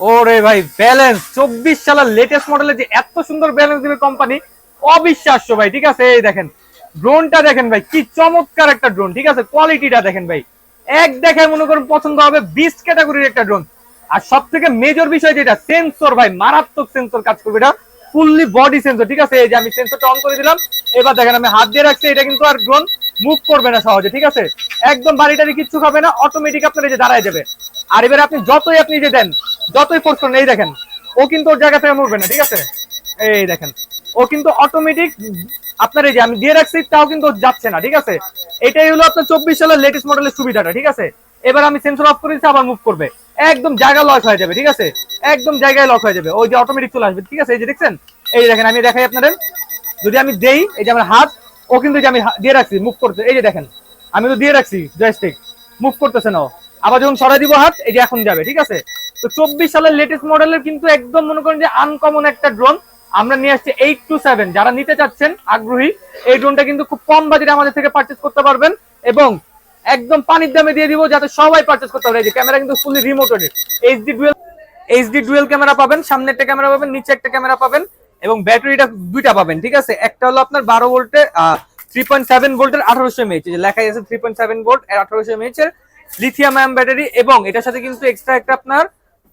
ওরে ভাই ব্যালেন্স চব্বিশ সালের লেটেস্ট মডেলের যে এত সুন্দর ব্যালেন্স দিবে কোম্পানি অবিশ্বাস্য ভাই, ঠিক আছে? এই দেখেন ড্রোনটা দেখেন ভাই, কি চমৎকার একটা ড্রোন ঠিক আছে? কোয়ালিটিটা দেখেন ভাই। এক দেখায় মনে করুন পছন্দ হবে বিশ ক্যাটাগরির একটা ড্রোন আর সব থেকে মেজর বিষয় যেটা সেন্সর ভাই, মারাত্মক সেন্সর কাজ করবে এটা। ফুললি বডি সেন্সর ঠিক আছে? এই যে আমি সেন্সরটা অন করে দিলাম, এবার দেখেন আমি হাত দিয়ে রাখছি, এটা কিন্তু আর ড্রোন মুভ করবে না সহজে, ঠিক আছে? একদম বাড়িটারি কিচ্ছু খাবে না অটোমেটিক আপনার এই যে দাঁড়ায় যাবে। আর এবারে আপনি যতই আপনি যে দেন যতই ফোর্স করেন, এই দেখেন, ও কিন্তু ওর জায়গা থেকে মরবে না, ঠিক আছে? এই দেখেন, ও কিন্তু অটোমেটিক আপনার এই যে আমি দিয়ে রাখছি, তাও কিন্তু যাচ্ছে না, ঠিক আছে? এটাই হলো আপনার চব্বিশ সালের লেটেস্ট মডেলের সুবিধাটা, ঠিক আছে? এবার আমি সেন্সর অফ করে দিচ্ছি, আবার মুভ করবে। একদম জায়গা লক হয়ে যাবে, ঠিক আছে? একদম জায়গায় লক হয়ে যাবে, ওই যে অটোমেটিক চলে আসবে, ঠিক আছে? এই যে দেখছেন? এই দেখেন, আমি দেখাই আপনাদের। যদি আমি দেই, এই যে আমার হাত, ও কিন্তু আমি দিয়ে রাখছি মুভ করতে, এই যে দেখেন, আমি তো দিয়ে রাখছি জয়স্টিক মুভ করতেছে না। আবার যখন সরাই দিব হাত, এই যে এখন যাবে, ঠিক আছে? তো চব্বিশ সালের লেটেস্ট মডেলের কিন্তু একদম মনে করেন যে আনকমন একটা ড্রোন আমরা নিয়ে আসছি এইট টু সেভেন যারা নিতে চাচ্ছেন, আগ্রহী, এই ড্রোনটা কিন্তু খুব কম বাজেটে আমাদের থেকে পারচেস করতে পারবেন এবং একদম পানির দামে দিয়ে দিব যাতে সবাই পারচেস করতে পারে। এই যে ক্যামেরা কিন্তু fully remoted HD dual HD dual camera পাবেন, সামনে একটা ক্যামেরা পাবেন, নিচে একটা ক্যামেরা পাবেন এবং ব্যাটারিটা দুইটা পাবেন, ঠিক আছে? একটা হলো আপনার বারো ভোল্টে থ্রি পয়েন্ট সেভেন ভোল্টের আঠারোশো এমএইচ যে লেখাই আছে থ্রি পয়েন্ট সেভেন ভোল্ট আঠারোশো এমএইচ এর লিথিয়াম আয়ন ব্যাটারি এবং এটার সাথে কিন্তু এক্সট্রা একটা আপনার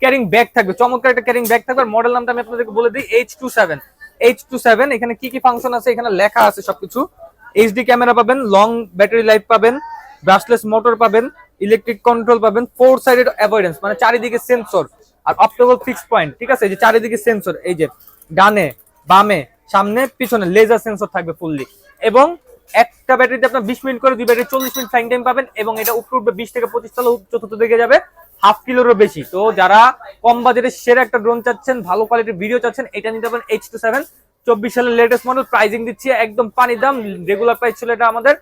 ক্যারিং ব্যাগ থাকবে, চমৎকার একটা ক্যারিং ব্যাগ থাকবে। মডেল নামটা আমি আপনাদেরকে বলে দিই H two seven H two seven এখানে কি কি ফাংশন আছে? এখানে লেখা আছে সবকিছু। এইচডি ক্যামেরা পাবেন লং ব্যাটারি লাইফ পাবেন ব্রাশলেস মোটর পাবেন ইলেকট্রিক কন্ট্রোল পাবেন ফোর সাইডেড অ্যাভয়েডেন্স মানে চারিদিকে সেন্সর আর অপটেবল ফিক্স পয়েন্ট ঠিক আছে? যে চারিদিকে সেন্সর এই যে ডানে, বামে, সামনে, পিছনে লেজার সেন্সর থাকবে ফুললি এবং একটা ব্যাটারিতে আপনার বিশ মিনিট করে দুই ব্যাটারি চল্লিশ মিনিট ফ্লাইং টাইম পাবেন এবং এটা উপরে উঠবে বিশ থেকে পঁচিশ তলা চতুর্থ দিকে যাবে। হাফ কিলোরও বেশি। তো যারা কম বাজেটের সেরা একটা ড্রোন চাচ্ছেন, ভালো কোয়ালিটির ভিডিও চাচ্ছেন, এটা নিতে পারেন এইচ টু সেভেন চব্বিশ সালের লেটেস্ট মডেল প্রাইজিং দিচ্ছি একদম পানির দাম রেগুলার প্রাইস ছিল এটা আমাদের।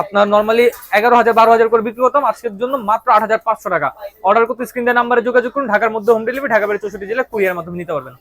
আপনার নর্মালি এগারো হাজার, বারো হাজার করে বিক্রি করতাম, আজকের জন্য মাত্র আট হাজার পাঁচশো টাকা। অর্ডার করতে স্ক্রিন নাম্বারে যোগাযোগ করুন, ঢাকার মধ্যে হোম ডেলিভারি ঢাকা বাড়ি চৌষট্টি জেলা কুরিয়ার মাধ্যমে নিতে পারবেন।